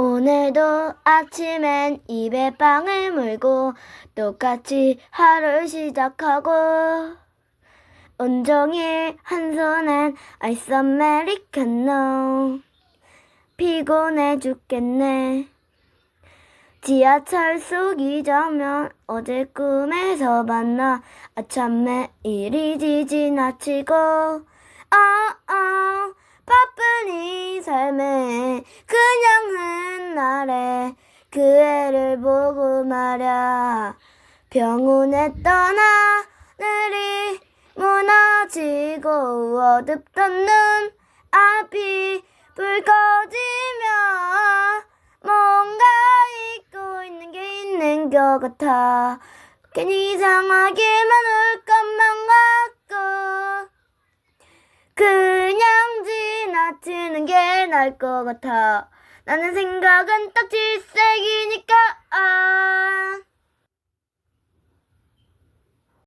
오늘도 아침엔 입에 빵을 물고 똑같이 하루를 시작하고. 온종일 한 손엔 아이스 아메리카노. 피곤해 죽겠네. 지하철 속 잊으면 어제 꿈에서 만나 아참에 일이 지나치고. 어어 바쁜 이 삶에 그냥 한 날에 그 애를 보고 말야. 병원에 떠나 내리 무너지고 어둡던 눈 앞이 불 꺼지며 뭔가 잊고 있는 게 있는 것 같아. 괜히 이상하게만 울 것만 같고. 그냥 나을 것 같아. 나는 생각은 딱 질색이니까